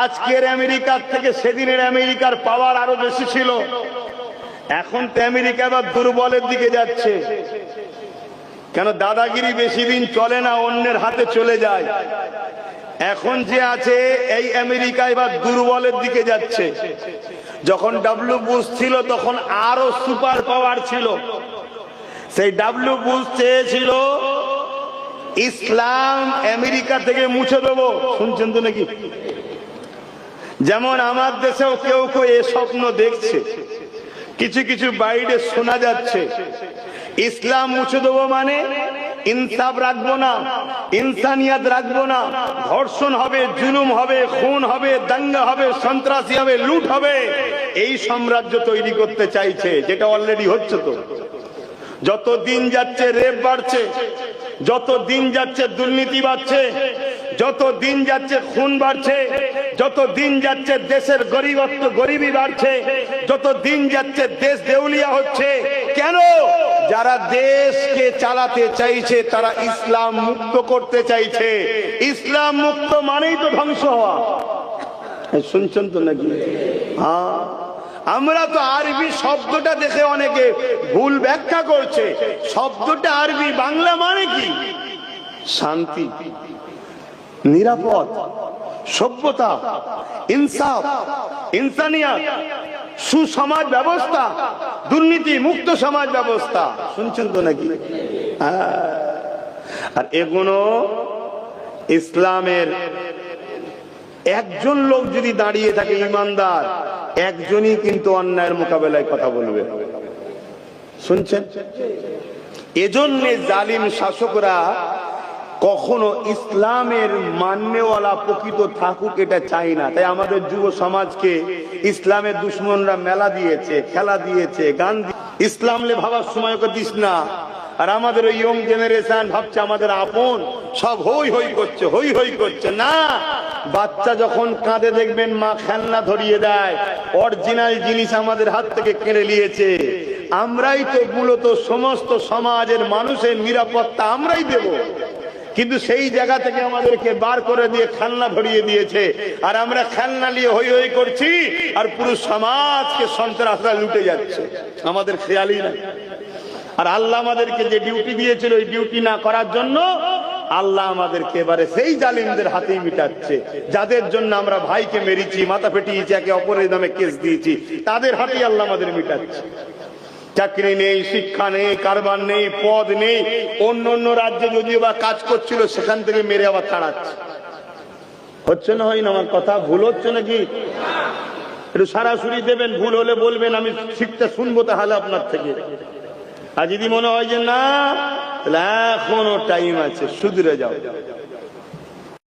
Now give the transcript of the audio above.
আজকের আমেরিকার থেকে সেদিনের আমেরিকার পাওয়ার আরও বেশি ছিল। এখন তো আমেরিকা এবার দুর্বলের দিকে যাচ্ছে। কেন দাদাগিরি বেশি দিন চলে না, অন্যের হাতে চলে যায়। এখন যে আছে, এই আমেরিকা এবার দুর্বলের দিকে যাচ্ছে। যখন ডাব্লু বুশ ছিল, তখন আরও সুপার পাওয়ার ছিল। সেই ডাব্লু বুশ চেয়েছিল, ইসলাম আমেরিকা থেকে মুছে দেবো। শুনছেন তো নাকি? যেমন আমার দেশেও কেউ কেউ এ স্বপ্ন দেখছে। কিছু কিছু বাইরে শোনা যাচ্ছে। ইসলাম মুছে দেবো মানে ইনসাফ রাখব না, ইনসানিয়াত রাখব না। ধর্ষণ হবে, জুলুম হবে, খুন হবে, দাঙ্গা হবে, সন্ত্রাসী হবে, লুট হবে। এই সাম্রাজ্য তৈরি করতে চাইছে, যেটা অলরেডি হচ্ছে তো। যত দিন যাচ্ছে, রেপ বাড়ছে, যত দিন যাচ্ছে, দুর্নীতি বাড়ছে যত দিন যাচ্ছে খুন বাড়ছে, যত দিন যাচ্ছে দেশের গরিবত্ব গরিবি বাড়ছে, যত দিন যাচ্ছে দেশ দেউলিয়া হচ্ছে, কেন? যারা দেশকে চালাতে চাইছে, তারা ইসলাম মুক্ত করতে চাইছে। ইসলাম মুক্ত মানেই তো ধ্বংস হওয়া। শুনছেন তো নাকি? হ্যাঁ? আমরা তো আরবি শব্দটা দেখে অনেকে ভুল ব্যাখ্যা করছে। শব্দটা আরবি, বাংলা মানে কি? শান্তি। নিরাপদ, সভ্যতা, ইনসাফ, ইনসানিয়াত, সুসমাজ ব্যবস্থা, দুর্নীতি, মুক্ত সমাজ ব্যবস্থা। শুনছেন তো নাকি। আর এগুলো ইসলামের একজন লোক যদি দাঁড়িয়ে থাকে ইমানদার, একজনই কিন্তু অন্যায়ের মোকাবেলায় কথা বলবে। শুনছেন? এজন্য জালিম শাসকরা কখনো ইসলামের মান্যওয়ালা প্রকৃত থাকুক এটা চাই না। তাই আমাদের যুব সমাজকে ইসলামের দুশ্মনরা মেলা দিয়েছে, খেলা দিয়েছে, গান ইসলামলে ভাবার সময় দিস না। আর আমাদের ওই ইয়ং জেনারেশন ভাবছে আমাদের আপন, সব হই হই করছে, হই হই করছে। না, বাচ্চা যখন কাঁদে দেখবেন মা খেলনা ধরিয়ে দেয় অরিজিনাল জিনিস আমাদের হাত থেকে কেড়ে নিয়েছে। আমরাই তো মূলত সমস্ত সমাজের মানুষের নিরাপত্তা আমরাই দেব। কিন্তু সেই জায়গা থেকে আমাদেরকে বার করে দিয়ে খেলনা ভরিয়ে দিয়েছে। আর আমরা খেলনা নিয়ে হই হই করছি, আর পুরো সমাজকে সন্ত্রাসরা লুটে যাচ্ছে। আমাদের খেয়ালই না আর আল্লাহ আমাদেরকে যে ডিউটি দিয়েছিল ওই ডিউটি না করার জন্য, আল্লাহ আমাদেরকে এবারে সেই জালিমদের হাতেই মিটাচ্ছে। যাদের জন্য আমরা ভাইকে মেরেছি, মাথা ফেটিয়েছি, একে অপরের নামে কেস দিয়েছি, তাদের হাতেই আল্লাহ আমাদের মিটাচ্ছে। চাকরি নেই, শিক্ষা নেই, কারবার নেই, পদ নেই, অন্য অন্য রাজ্যে যদিও বা কাজ করছিল, সেখান থেকে মেরে আবার তাড়াচ্ছে। হচ্ছে না হয় না আমার কথা? ভুল হচ্ছে নাকি? একটু সারাসুরি দেবেন, ভুল হলে বলবেন, আমি শিখতে শুনব তাহলে আপনার থেকে। আর যদি মনে হয় যে না, তাহলে এখনও টাইম আছে সুদূরে যাও।